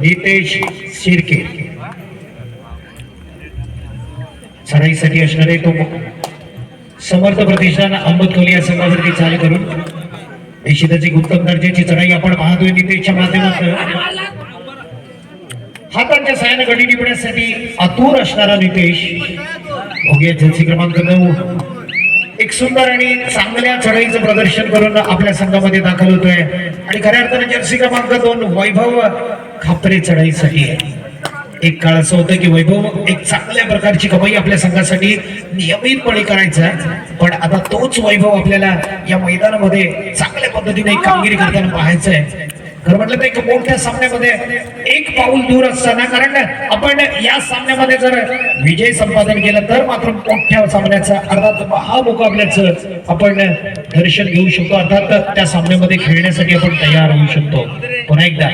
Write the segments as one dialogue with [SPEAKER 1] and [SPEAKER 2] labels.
[SPEAKER 1] नितेश शिर्के. चढाईसाठी असणारे तो समर्थ प्रतिष्ठान अंबतकोली या संघासाठी चालू करून. निश्चितच एक उत्तम दर्जाची चढाई आपण पाहतोय नितेशच्या माध्यमातून. हातांच्या सहाय्याने गडी टिपण्यासाठी आतुर असणारा नितेश. भोगे जर्सी क्रमांक नऊ. एक सुंदर आणि चांगल्या चढाईचं प्रदर्शन करून आपल्या संघामध्ये दाखल होतोय. आणि खऱ्या अर्थाने जर्सी क्रमांक दोन वैभव खापरे चढाईसाठी. आहे एक काळ असं होतं की वैभव एक चांगल्या प्रकारची कमाई आपल्या संघासाठी नियमितपणे करायचा पण आता तोच वैभव आपल्याला या मैदानामध्ये चांगल्या पद्धतीने कामगिरी करताना पाहायचं आहे. खरं म्हटलं तर एक मोठ्या सामन्यामध्ये एक पाऊल दूर असताना कारण आपण या सामन्यामध्ये जर विजय संपादन केलं तर मात्र मोठ्या सामन्याचा अर्थात महामुकाबल्याचं आपण दर्शन घेऊ शकतो. अर्थात त्या सामन्यामध्ये खेळण्यासाठी आपण तयार होऊ शकतो. पुन्हा एकदा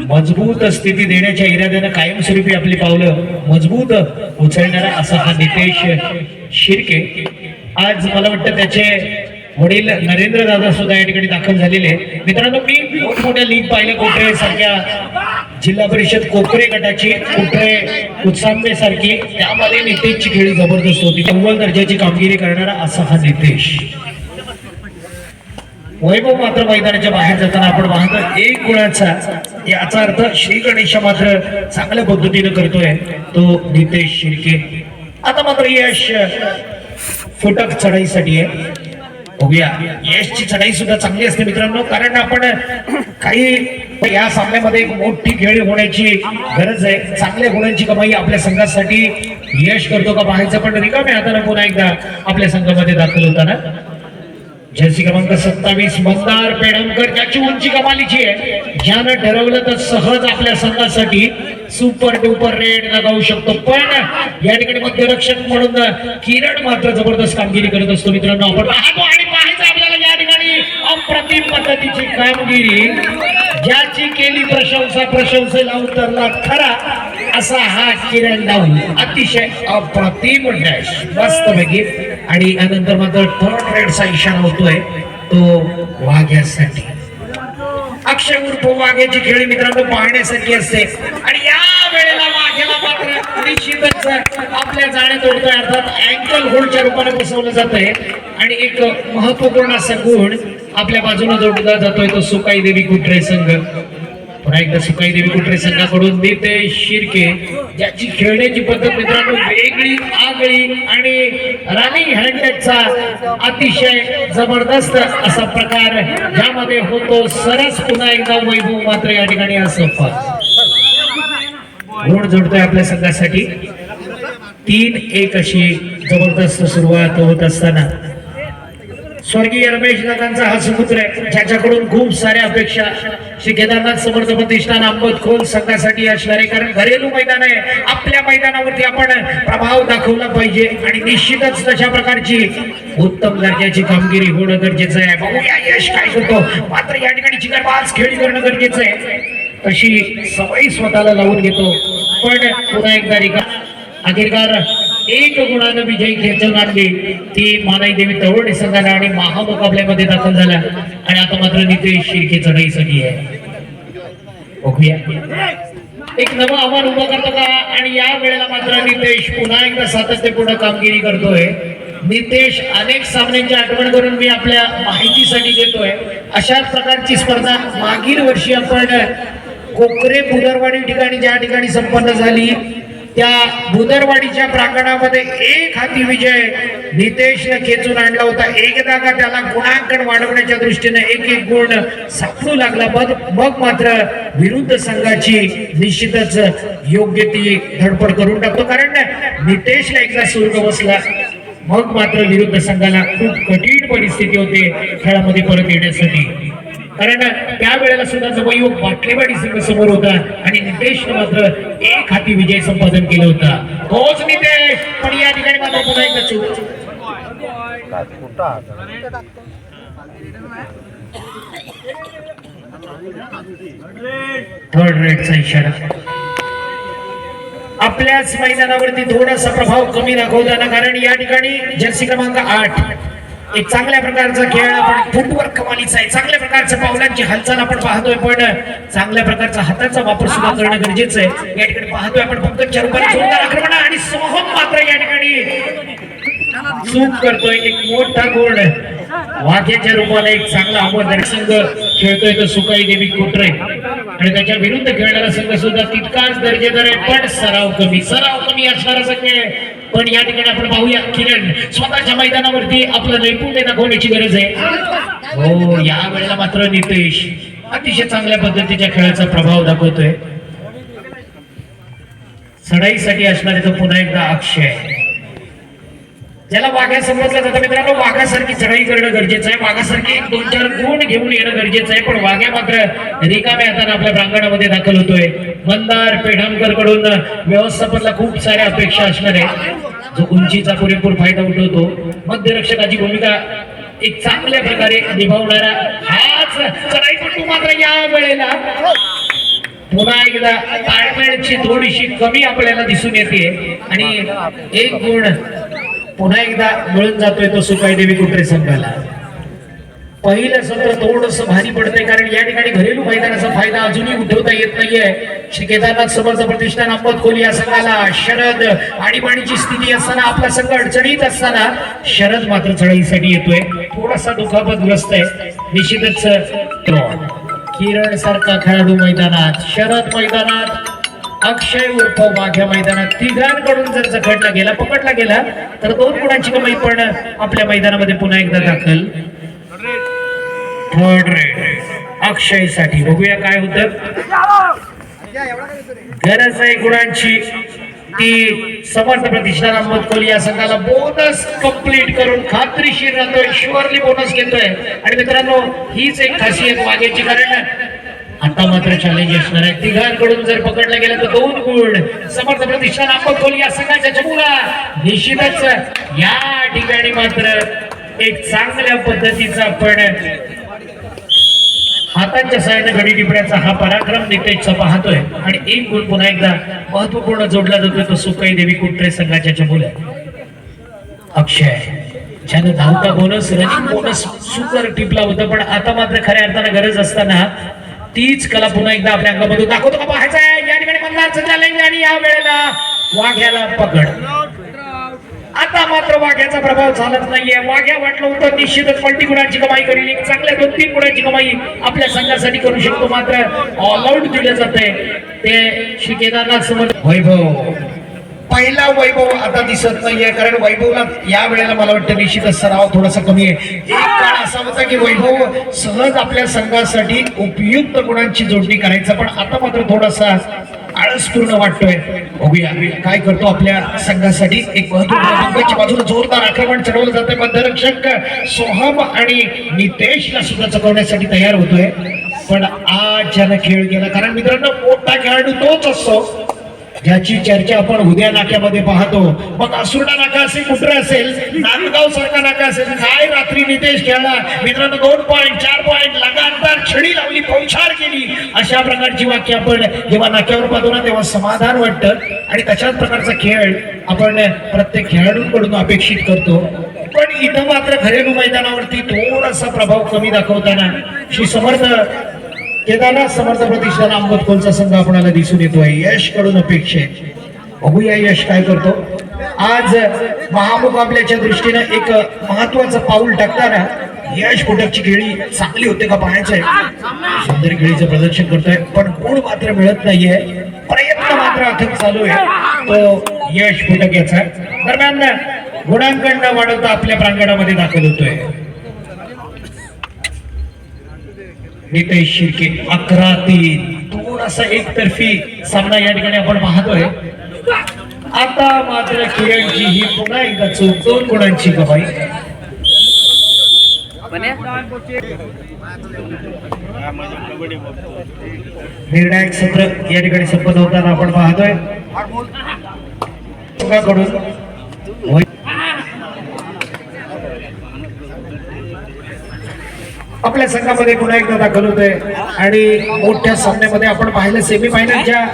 [SPEAKER 1] मजबूत स्थिती देण्याच्या इराद्यानं कायमस्वरूपी आपली पावलं मजबूत उचलणारा असा हा नितेश शिर्के. आज मला वाटतं त्याचे वडील नरेंद्र दादा सुद्धा या ठिकाणी दाखल झालेले मित्रांनो मी मोठमोठ्या लीग पाहिल्या कोपरे सारख्या जिल्हा परिषद कोपरे गटाची कोठे उत्सांबे सारखी. त्यामध्ये नितेशची खेळी जबरदस्त होती. अव्वल दर्जाची कामगिरी करणारा असा हा नितेश. वैभव मात्र मैदानाच्या बाहेर जाताना आपण पाहतो एक गुणाचा याचा अर्थ श्री गणेश मात्र चांगल्या पद्धतीने करतोय तो नितेश शिर्के. आता मात्र यश फुटक चढाईसाठी आहे. बघूया यशची चढाई सुद्धा चांगली असते मित्रांनो कारण आपण काही या सामन्यामध्ये एक मोठी खेळी होण्याची गरज आहे. चांगल्या गुणांची कमाई आपल्या संघासाठी यश करतो का पाहायचं पण रिकाम्या हाताने पुन्हा एकदा आपल्या संघामध्ये दाखल होताना. जर्सी क्रमांक सत्तावीस मंदार पेडमकर ज्याची उंची कमालीची आहे. ज्यानं ठरवलं तर सहज आपल्या संघासाठी सुपर डुपर रेड लगावू शकतो. पण या ठिकाणी मध्यरक्षक म्हणून किरण मात्र जबरदस्त कामगिरी करत असतो मित्रांनो. आपण पाहतो आणि पाहायचं अप्रतिम पद्धतीची कामगिरी ज्याची केली प्रशंसा प्रशंसेला उतरला खरा असा हा किरण डाऊन अतिशय अप्रतिम डॅश. मस्त पैकी. आणि यानंतर मात्र थर्ड रेडचा इशारा होतोय. तो वाघ्यासाठी. अक्षय उर्फ वाघ्याची खेळी मित्रांनो पाहण्यासाठी असते. आणि या वेळेला मात्र निश्चितच आपल्या जाण्या तोडतोय अर्थात अँकल होल्डच्या रूपाने बसवलं जातंय. आणि एक महत्त्वपूर्ण असा गुण आपल्या बाजूने जोडला जातोय तो सुकाई देवी कुठरे संघ. पुन्हा एकदा सुकाई देवी कुठरे संघाकडून नितेश शिर्के ज्याची खेळण्याची पद्धत मित्रांनो वेगळी आगळी आणि रनिंग हँडलेटचा अतिशय जबरदस्त असा प्रकार ज्यामध्ये होतो. सरस पुन्हा एकदा वैभव मात्र या ठिकाणी असं गुण जोडतोय आपल्या संघासाठी. तीन एक अशी जबरदस्त सुरुवात होत असताना. स्वर्गीय रमेश दादांचा हा सुपुत्र आहे ज्याच्याकडून खूप साऱ्या अपेक्षा. श्री केदारनाथ समर्थ प्रतिष्ठान अंबत खोल संघासाठी असणारे कारण घरेलू मैदान आहे. आपल्या मैदानावरती आपण प्रभाव दाखवला पाहिजे आणि निश्चितच तशा प्रकारची उत्तम दर्जाची कामगिरी होणं गरजेचं आहे. बघूया यश काय करतो मात्र या ठिकाणी चिकनबाज खेळी करणं गरजेचं आहे. अशी सवयी स्वतःला लावून घेतो. पण पुन्हा एकदा रिका अखेरकार एक गुणानं विजयी खेचून आणली ती मानाई देवी तवडे संघाला आणि महामुकाबल्यामध्ये दाखल झाल्या. आणि आता मात्र नितेश शिर्के सगळी आहे. बघूया. एक नवं आव्हान उभं करतो का? आणि या वेळेला मात्र नितेश पुन्हा एकदा सातत्यपूर्ण कामगिरी करतोय. नितेश अनेक सामन्यांची आठवण करून मी आपल्या माहितीसाठी देतोय अशाच प्रकारची स्पर्धा मागील वर्षी आपण कोकरे बुदरवाडी ठिकाणी ज्या ठिकाणी संपन्न झाली त्या बुदरवाडीच्या प्रांगणामध्ये एक हाती विजय नितेशने खेचून आणला होता. एकदा का त्याला गुणांकन वाढवण्याच्या दृष्टीने एक एक गुण सापडू लागला. मग मग मात्र विरुद्ध संघाची निश्चितच योग्य ती धडपड करून टाकतो. कारण नितेशला एकदा सुरू बसला. मग मात्र विरुद्ध संघाला खूप कठीण परिस्थिती होते खेळामध्ये परत येण्यासाठी. कारण त्या वेळेला सुद्धा जवळ बाटलेवाडी संघ समोर होता आणि नितेश मात्र एक हाती विजय संपादन केलं होता. तोच नितेश पण या ठिकाणी मात्र पुन्हा एकदा चूक. थर्ड रेडचा इशारा. आपल्याच मैदानावरती थोडासा प्रभाव कमी दाखवताना कारण या ठिकाणी जर्सी क्रमांक आठ. एक चांगल्या प्रकारचा खेळ आपण फुटवर कमालीचा आहे. चांगल्या प्रकारच्या पावलांची हालचाल आपण पाहतोय पण चांगल्या प्रकारचा हाताचा वापर सुद्धा करणं गरजेचं आहे. या ठिकाणी पाहतोय आपण पंकजच्या रूपाने जोरदार आक्रमण आणि सोहम मात्र या ठिकाणी. चूक करतोय एक मोठा गोड वाघ्याच्या रूपाला एक चांगला अमोल संघ खेळतोय तो सुकाई देवी कोटरे आणि त्याच्या विरुद्ध खेळणारा संघ सुद्धा तितकाच दर्जेदार आहे पण सराव कमी सराव कमी असणारा संघ आहे. पण या ठिकाणी आपण पाहूया किरण स्वतःच्या मैदानावरती आपलं नैपुण्य दाखवण्याची गरज आहे. हो या वेळेला मात्र नितेश अतिशय चांगल्या पद्धतीच्या खेळाचा प्रभाव दाखवतोय. चढाईसाठी असणारे तो पुन्हा एकदा अक्षय. ज्याला वाघ्या समजलं जातं मित्रांनो वाघासारखी चढाई करणं गरजेचं आहे. वाघासारखी एक दोन चार गुण घेऊन येणं गरजेचं आहे. पण वाघ्या मात्र रिकाम्या हाताने आपल्या प्रांगणामध्ये दाखल होतोय. मंदार पेढामकरकडून व्यवस्थापनला खूप साऱ्या अपेक्षा असणार आहे. जो उंचीचा पुरेपूर फायदा उठवतो. मध्यरक्षकाची भूमिका एक चांगल्या प्रकारे निभावणारा हाच चढाईपटू मात्र या वेळेला. पुन्हा एकदा ताळमेळची थोडीशी कमी आपल्याला दिसून येते. आणि एक गुण पुन्हा एकदा मिळून जातोय तो सुपाई देवी कुठे संघाला? पहिलं सत्र थोडस भारी पडतंय कारण या ठिकाणी घरेलू मैदानाचा फायदा अजूनही उठवता येत नाहीये. श्री केदारनाथ समर्थ प्रतिष्ठान अंबत खोली या संघाला. शरद आणीबाणीची स्थिती असताना आपला संघ अडचणीत असताना शरद मात्र चढाईसाठी येतोय. थोडासा दुखापतग्रस्त आहे. निश्चितच किरण सारखा खेळाडू मैदानात शरद मैदानात. अक्षय उर्फ वाघ्या मैदानात तिघांकडून जर जखडला गेला पकडला गेला तर दोन गुणांची कमाई पण आपल्या मैदानामध्ये पुन्हा एकदा दाखल. Third red. अक्षयसाठी बघूया काय होत. गरज आहे गुणांची ती समर्थ प्रतिष्ठान अहमद कोहली या संघाला बोनस कंप्लीट करून खात्रीशीर राहतोय. शुअरली बोनस घेतोय. आणि मित्रांनो हीच एक खासियत मागेची कारण आता मात्र चॅलेंज असणार आहे. तिघांकडून जर पकडलं गेलं तर दोन गुण. समर्थ प्रतिष्ठान आपण खोली या सगळ्याच्या चमूला निश्चितच या ठिकाणी मात्र एक चांगल्या पद्धतीचा आपण हातांच्या सहाय्याने घडी टिपण्याचा हा पराक्रम नितेशचा पाहतोय. आणि एक गुण पुन्हा एकदा महत्त्वपूर्ण जोडला जातोय तो सुकाई देवी कुट्रे संघाच्या चमूला अक्षय. ज्यानं धावता बोनस रनिंग बोनस सुपर टिपला होता. पण आता मात्र खऱ्या अर्थानं गरज असताना तीच कला पुन्हा एकदा आपल्या अंगामधून दाखवतो का पाहायचं आहे. या ठिकाणी मल्हारचं आणि या वेळेला वाघ्याला पकड. आता मात्र वाघ्याचा प्रभाव चालत नाहीये. वाघ्या वाटलं होतं निश्चितच पल्टी गुणांची कमाई करेल? एक चांगल्या दोन तीन गुणांची कमाई आपल्या संघासाठी करू शकतो मात्र ऑल आउट दिलं जाते ते श्री केदारनाथ समोर वैभव. पहिला वैभव आता दिसत नाहीये कारण वैभवला या वेळेला मला वाटतं निश्चितच सराव थोडासा कमी आहे. एक काळ असा होता की वैभव सहज आपल्या संघासाठी उपयुक्त गुणांची जोडणी करायचा पण आता मात्र थोडासा आळसपूर्ण वाटतोय. बघूया काय करतो आपल्या संघासाठी एक महत्त्वपूर्ण बाजूला जोरदार आक्रमण चढवलं जातंय. मध्यरक्षक सोहम आणि नितेशला सुद्धा चकवण्यासाठी तयार होतोय. पण आज ज्यानं खेळ गेला कारण मित्रांनो मोठा खेळाडू तोच असतो. ज्याची चर्चा आपण उद्या नाक्यामध्ये पाहतो. मग असुर्डा नाका असेल कुठं असेल? नांदगाव सारखा नाका असेल. काय रात्री नितेश खेळला? मित्रांनो दोन पॉईंट चार पॉईंट लगातार छडी लावली पौछार केली. अशा प्रकारची वाक्य आपण जेव्हा नाक्यावर पाहतो ना तेव्हा समाधान वाटतं. आणि तशाच प्रकारचा खेळ आपण प्रत्येक खेळाडूंकडून अपेक्षित करतो. पण इथं मात्र घरेलू मैदानावरती थोडासा प्रभाव कमी दाखवताना श्री समर्थ केदारनाथ समर्थ प्रतिष्ठान आंबतकोलचा संघ आपणाला दिसून येतोय यशकडून अपेक्षित बघूया यश काय करतो. आज महामुकाबल्याच्या दृष्टीनं एक महत्वाचं पाऊल टाकताना यश कोटकची खेळी चांगली होते का पाहायचंय? सुंदर खेळीचं प्रदर्शन करतोय. पण गुण मात्र मिळत नाहीये. प्रयत्न मात्र अथक चालू आहे. तो यश कोटक याचा. दरम्यान गुणांकन न वाढवता आपल्या प्रांगणामध्ये दाखल होतोय. नितेश शिर्के अकरा तीन थोडासा एकतर्फी सामना या ठिकाणी आपण पाहतोय. आता मात्र किरणची ही पुन्हा एकदा चूक दोन गुणांची कमाई. निर्णायक सत्र या ठिकाणी संपन्न होताना आपण पाहतोय. संघाकडून आपल्या संघामध्ये पुन्हा एकदा दाखल होतोय. आणि मोठ्या सामन्यामध्ये आपण पाहिलं सेमीफायनलच्या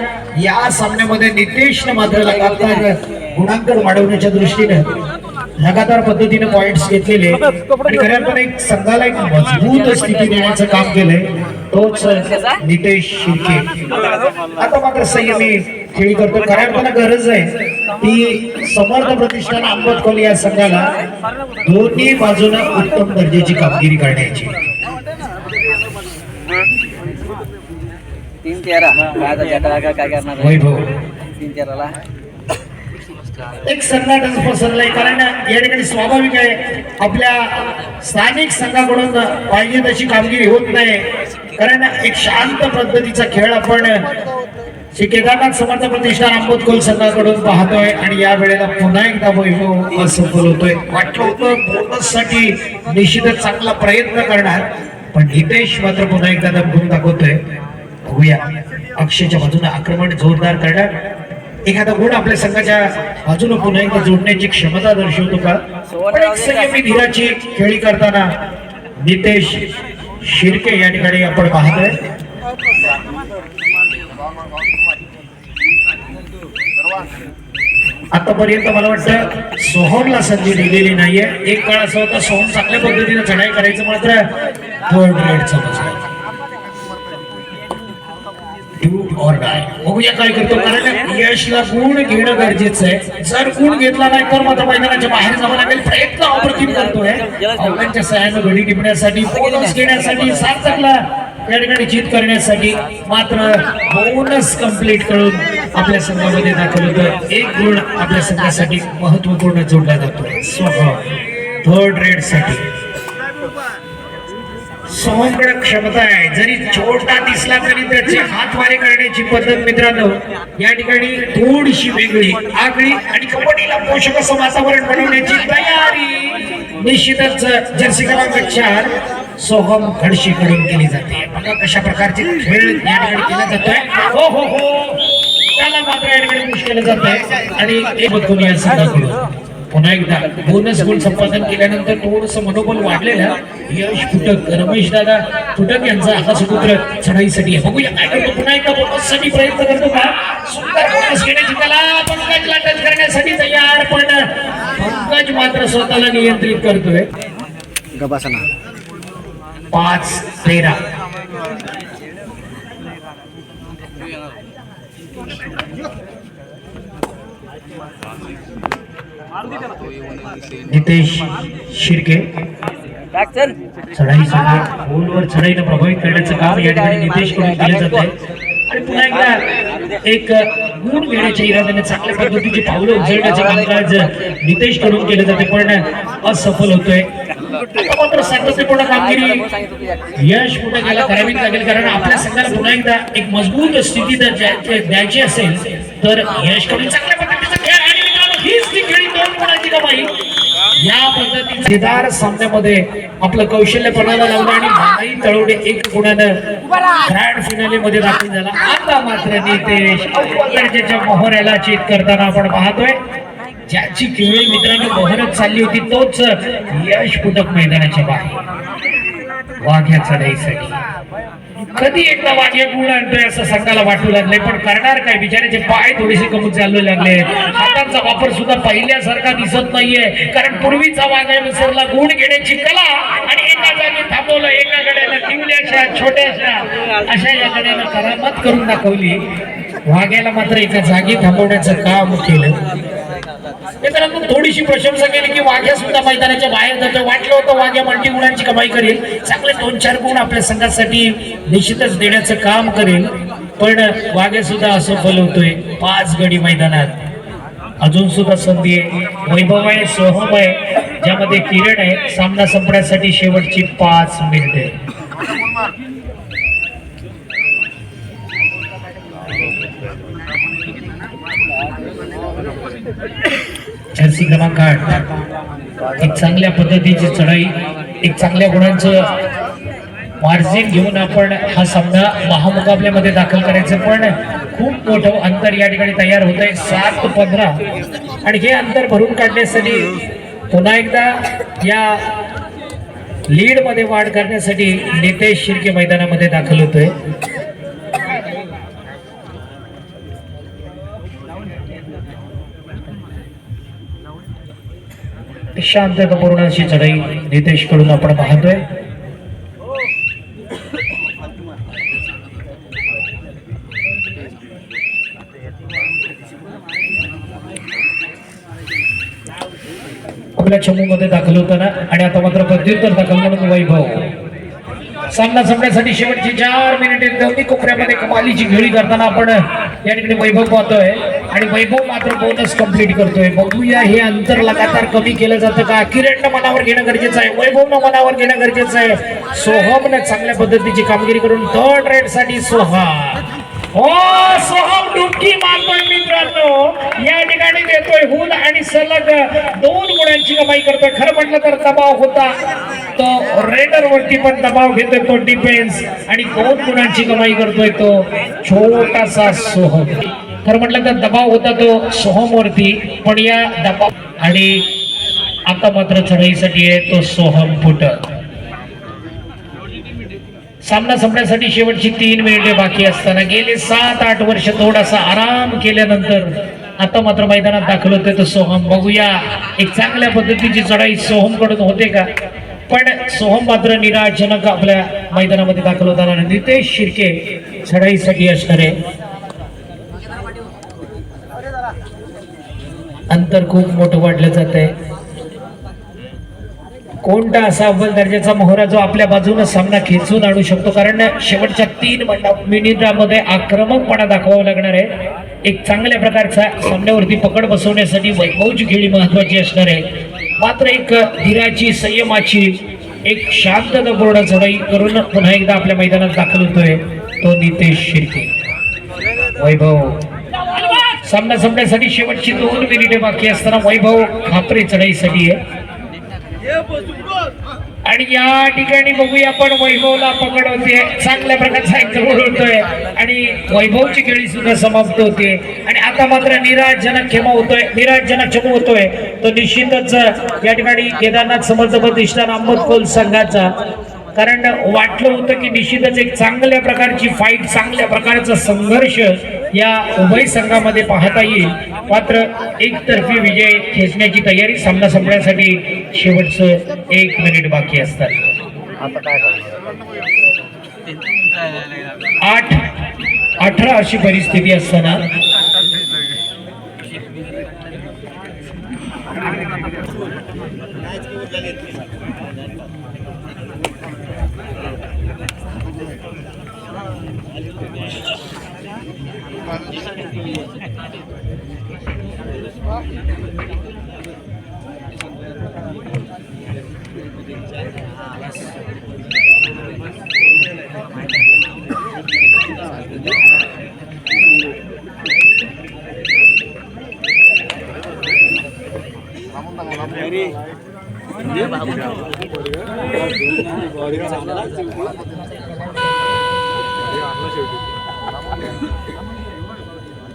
[SPEAKER 1] या सामन्यामध्ये नितेशनं मात्र लगातार गुणांकन वाढवण्याच्या दृष्टीनं लगातार पद्धतीने पॉइंट्स घेतलेले. आणि खऱ्या एक संघाला एक मजबूत स्थिती देण्याचं काम केलंय. तोच नितेश शिर्के आता मात्र संयमी खेळी करतो खऱ्या गरज आहे ती समर्थ प्रतिष्ठान कोली या संघाला दोन्ही बाजूनं उत्तम दर्जाची कामगिरी करण्याची.
[SPEAKER 2] तीन तेरा काय काय करणार?
[SPEAKER 1] वैभव.
[SPEAKER 2] तीन तेराला
[SPEAKER 1] एक संघाटच पसरलंय कारण या ठिकाणी स्वाभाविक आहे आपल्या स्थानिक संघाकडून पाहिजे तशी कामगिरी होत नाही. कारण एक शांत पद्धतीचा खेळ आपण श्री केदारनाथ समर्थ प्रतिष्ठान आंबोदकोल संघाकडून पाहतोय आणि या वेळेला पुन्हा एकदा वैभव असफल होतोय. वाटलं होतं बोनससाठी निश्चितच चांगला प्रयत्न करणार पण हितेश मात्र पुन्हा एकदा दमकून दाखवतोय. बघूया. अक्षयच्या बाजूने आक्रमण जोरदार करणार एखादा गुण आपल्या संघाच्या बाजूने पुन्हा एकदा जोडण्याची क्षमता दर्शवतो का? संयमी धीराची खेळी करताना नितेश शिर्के या ठिकाणी आपण पाहतोय. आतापर्यंत मला वाटतं सोहमला संधी दिलेली नाहीये. एक काळ असं होता सोहम चांगल्या पद्धतीने चढाई करायचं मात्र थर्ड रेड समजलं ऑर डाय बघूया काय करतो. कारण यशला गुण घेणं गरजेचं आहे. जर गुण घेतला नाही तर मात्र मैदानाच्या बाहेर जावं लागेल. प्रयत्न अप्रतिम करतोय. अवघांच्या सहाय्यानं घडी टिपण्यासाठी बोनस घेण्यासाठी सार्थकला या ठिकाणी जीत करण्यासाठी मात्र बोनस कंप्लीट करून आपल्या संघामध्ये दाखल होतं. एक गुण आपल्या संघासाठी महत्त्वपूर्ण जोडला जातो स्वभाव. थर्ड रेडसाठी. सोहमकडे क्षमता आहे. जरी छोटा दिसला तरी त्याचे हातवारे करण्याची पद्धत मित्रांनो या ठिकाणी थोडीशी वेगळी. आगळी आणि कबड्डीला पोषक असं वातावरण बनवण्याची तयारी. निश्चितच जर्सी क्रमांक चार सोहम खडशीकडून केली जाते. बघा कशा प्रकारचे खेळ या ठिकाणी केला जातोय. हो हो हो. त्याला मात्र या ठिकाणी केलं जात आहे आणि एक बघून या संघाकडून. पुन्हा एकदा बोनस गुण संपादन केल्यानंतर थोडस मनोबल वाढलेलं यश फुटक. रमेश दादा फुटक यांचा हा सुपुत्र चढाईसाठी. आहे. बघूया काय करतो पुन्हा एकदा बोनससाठी प्रयत्न करतो का? सुंदर बोनस घेण्याची त्याला पंकजला टच करण्यासाठी तयार पण पंकज मात्र स्वतःला नियंत्रित करतोय. पाच तेरा. नितेश शिर्के.
[SPEAKER 2] टाक चल
[SPEAKER 1] चढाईसाठी गोलवर चढाईनं प्रभावित करण्याचं काम या ठिकाणी नितेशकडून केलं जात आहे. आणि पुन्हा एकदा एक गुण घेण्याच्या इराद्याने चांगल्या पद्धतीची पावलं उचलण्याचं कामकाज नितेशकडून केलं जाते पण असफल होतोय. मात्र सातत्यपूर्ण कामगिरी यश पुढे गेला करावीच लागेल कारण आपल्या संघाला पुन्हा एकदा एक मजबूत स्थिती जर द्या- द्यायची असेल तर यशकडून चांगल्या पद्धतीचा खेळ आणि हीच ती खेळी दोन गुणाची कमाई. या पद्धतीदार सामन्यामध्ये आपलं कौशल्य पणाला लावलं आणि भाई तळवडे एक गुणानं ग्रँड फिनाले मध्ये दाखल झाला. आता मात्र नितेश अव्वल मोहऱ्याला चेक करताना आपण पाहतोय. ज्याची केवळ मित्रांनो मोहरत चालली होती तोच यश पुटक मैदानाच्या बाहेर. वाघ्या चढाईसाठी. कधी एकदा वाघ्या गुण आणतोय असं संघाला वाटू लागले पण करणार काय? बिचाऱ्याचे पाय थोडेसे कमी चालू लागले. हातांचा वापर सुद्धा पहिल्यासारखा दिसत नाहीये. कारण पूर्वीचा वाघ्या विसरला. गुण घेण्याची कला आणि एका जागी थांबवलं एका गड्यानं किवल्याशा छोट्याशा अशा या गड्यानं करामत करून दाखवली. वाघ्याला मात्र एका जागी थांबवण्याचं काम केलं. त्याच्यानंतर थोडीशी प्रशंसा केली की वाघ्या सुद्धा मैदानाच्या बाहेर जातो वाटलं होतं वाघ्या मल्टी गुणांची कमाई करेल. चांगले दोन चार गुण आपल्या संघासाठी निश्चितच देण्याचं काम करेल. पण वाघ्या सुद्धा असफल होतोय पाच गडी मैदानात. अजून सुद्धा संधी आहे. वैभव आहे सोहम आहे ज्यामध्ये किरण आहे सामना संपण्यासाठी शेवटची पाच मिनिटे जर्सी क्रमांक आठ एक चांगल्या पद्धतीची चढाई एक चांगल्या गुणांचं मार्जिन घेऊन आपण हा सामना महामुकाबल्यामध्ये दाखल करायचं. पण खूप मोठं अंतर या ठिकाणी तयार होत आहे सात पंधरा. आणि हे अंतर भरून काढण्यासाठी पुन्हा एकदा या लीडमध्ये वाढ करण्यासाठी नितेश शिर्के मैदानामध्ये दाखल होतोय. शांततापूर्ण अशी चढाई नितेशकडून आपण पाहतोय. आपल्या चमूमध्ये दाखल होताना आणि आता मात्र प्रत्युत्तर दाखल म्हणून वैभव. सामना संपण्यासाठी शेवटची चार मिनिटे दोन्ही कोपऱ्यामध्ये कमालीची घळी करताना आपण या ठिकाणी वैभव पाहतोय. आणि वैभव मात्र बोनस कंप्लीट करतोय. बघूया हे अंतर लगातार कमी केलं जातं का? किरणनं मनावर घेणं गरजेचं आहे. वैभवनं मनावर घेणं गरजेचं आहे. सोहमनं चांगल्या पद्धतीची कामगिरी करून थर्ड रेडसाठी सोहम. हो सोहम डुबकी मारतोय मित्रांनो. या ठिकाणी देतोय हुल आणि सलग दोन गुणांची कमाई करतोय. खरं म्हटलं तर दबाव होता. तो रेडर वरती पण दबाव घेतोय तो डिफेन्स आणि दोन गुणांची कमाई करतोय तो छोटासा सोहम. खरं म्हटलं तर दबाव होता तो सोहम वरती पण या दबाव आणि आता मात्र चढाईसाठी आहे तो सोहम फुट. सामना संपण्यासाठी शेवटची तीन मिनिटे बाकी असताना गेले सात आठ वर्ष थोडासा आराम केल्यानंतर आता मात्र मैदानात दाखल होते तो सोहम. बघूया एक चांगल्या पद्धतीची चढाई सोहमकडून होते का? पण सोहम मात्र निराशजनक आपल्या मैदानामध्ये दाखल होताना नितेश शिर्के चढाईसाठी असणार अंतर खूप मोठं वाढलं जात आहे कोणता असा अव्वल दर्जाचा मोहरा जो आपल्या बाजूने सामना खेचून आणू शकतो? कारण शेवटच्या तीन मंडा- मिनिटामध्ये आक्रमकपणा दाखवावा लागणार आहे. एक चांगल्या प्रकारचा सामन्यावरती पकड बसवण्यासाठी वैभवची खेळी महत्वाची असणार आहे. मात्र एक धीराची संयमाची एक शांततापूर्ण चढाई करून पुन्हा एकदा आपल्या मैदानात दाखल होतोय तो नितेश शिर्के. वैभव. सामना संपण्यासाठी शेवटची दोन मिनिटे बाकी असताना वैभव खापरे चढाईसाठी आहे. आणि या ठिकाणी बघूया आपण वैभवला पकड होते चांगल्या प्रकारचा एक होतोय आणि वैभवची खेळी सुद्धा समाप्त होते. आणि आता मात्र निराशजनक खेमा होतोय. निराशजनक चमू होतोय. तो निश्चितच या ठिकाणी केदारनाथ समर्थ प्रतिष्ठान अहमदकोल संघाचा कारण वाटलं होतं की निश्चितच एक चांगल्या प्रकारची फाईट चांगल्या प्रकारचा संघर्ष या उभय संघामध्ये पाहता येईल. मात्र एकतर्फी विजय खेचण्याची तयारी सामना संपण्यासाठी शेवटचं एक मिनिट बाकी असतात. आठ अठरा अशी परिस्थिती असताना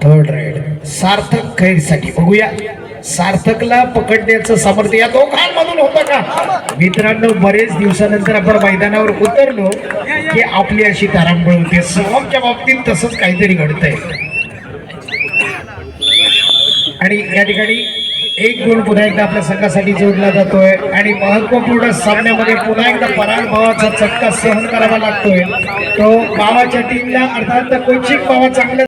[SPEAKER 1] थर्ड राईड सार्थक खैरसाठी बघूया. सार्थकला पकडण्याचं सामर्थ्य या दोघांमधून होतं का? मित्रांनो बरेच दिवसानंतर आपण मैदानावर उतरलो की आपली अशी तारांबळ होते. सोहमच्या बाबतीत तसंच काहीतरी घडतंय. आणि या ठिकाणी एक गुण पुन्हा एकदा आपल्या संघासाठी जोडला जातोय. आणि महत्त्वपूर्ण सामन्यामध्ये पुन्हा एकदा पराभवाचा चटका सहन करावा लागतोय. तो गावाच्या टीमला अर्थात कोचिंग बाबा चांगल्या